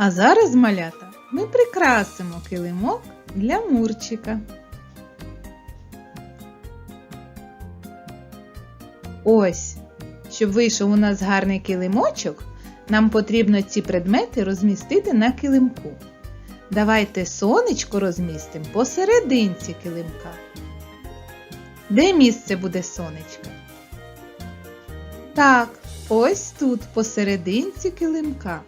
А зараз, малята, ми прикрасимо килимок для Мурчика. Ось, щоб вийшов у нас гарний килимочок, нам потрібно ці предмети розмістити на килимку. Давайте сонечко розмістимо посерединці килимка. Де місце буде сонечка? Так, ось тут посерединці килимка.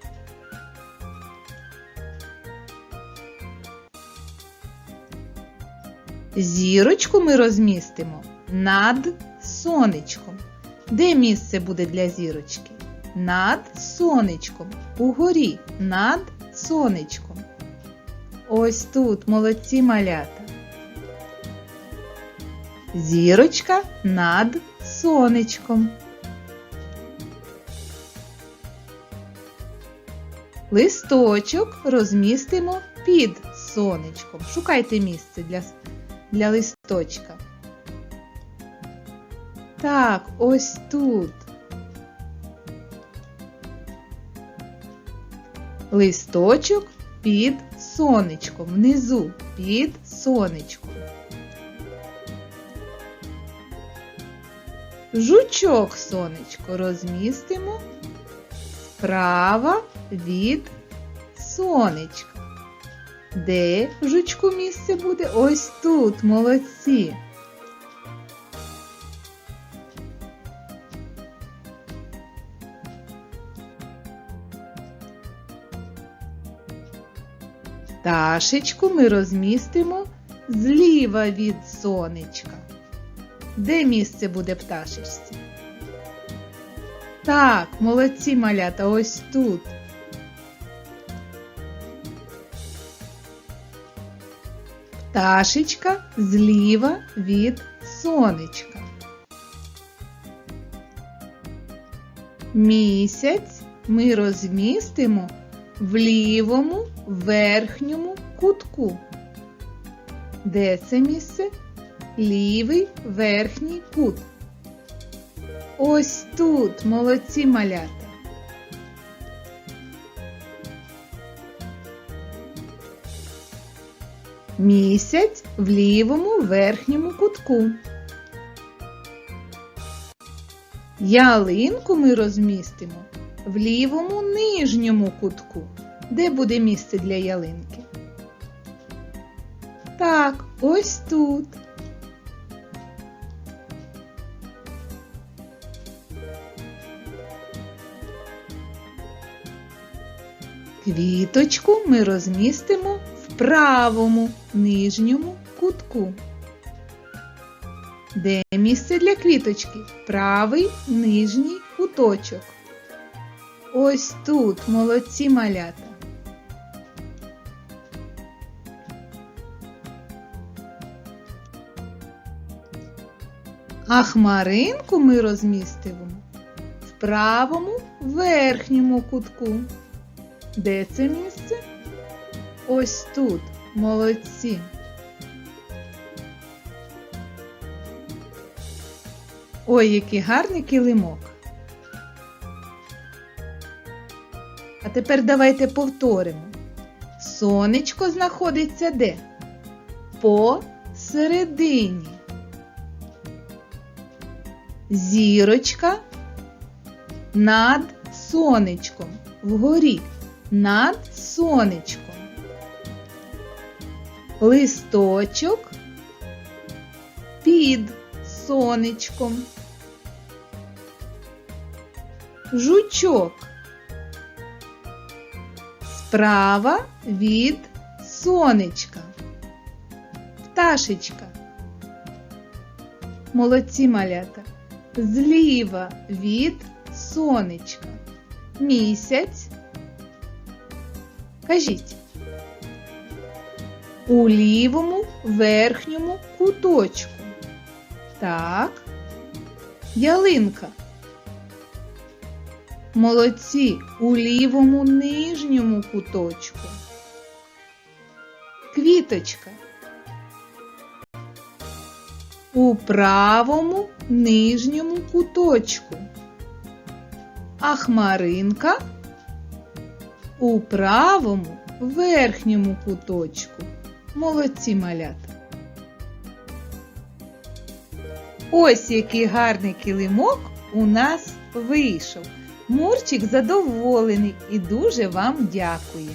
Зірочку ми розмістимо над сонечком. Де місце буде для зірочки? Над сонечком. Угорі над сонечком. Ось тут молодці малята. Зірочка над сонечком. Листочок розмістимо під сонечком. Шукайте місце для, для листочка. Так, ось тут. Листочок під сонечком. Внизу під сонечком. Жучок сонечко розмістимо справа від сонечка. Де жучку місце буде? Ось тут, молодці. Пташечку ми розмістимо зліва від сонечка. Де місце буде пташечці? Так, молодці малята, ось тут. Пташечка зліва від сонечка. Місяць ми розмістимо в лівому верхньому кутку. Де це місце? Лівий верхній кут. Ось тут молодці малята. Місяць в лівому верхньому кутку. Ялинку ми розмістимо в лівому нижньому кутку. Де буде місце для ялинки? Так, ось тут. Квіточку ми розмістимо правому нижньому кутку. Де місце для квіточки? Правий нижній куточок. Ось тут молодці малята. А хмаринку ми розмістимо в правому верхньому кутку. Де це місце? Ось тут. Молодці. Ой, який гарний килимок. А тепер давайте повторимо. Сонечко знаходиться де? Посередині. Зірочка над сонечком. Вгорі над сонечком. Листочок під сонечком. Жучок справа від сонечка. Пташечка. Молодці малята. Зліва від сонечка. Місяць. Кажіть. У лівому верхньому куточку. Так. Ялинка. Молодці у лівому нижньому куточку. Квіточка. У правому нижньому куточку. А хмаринка у правому верхньому куточку. Молодці малята. Ось який гарний килимок у нас вийшов. Мурчик задоволений і дуже вам дякує.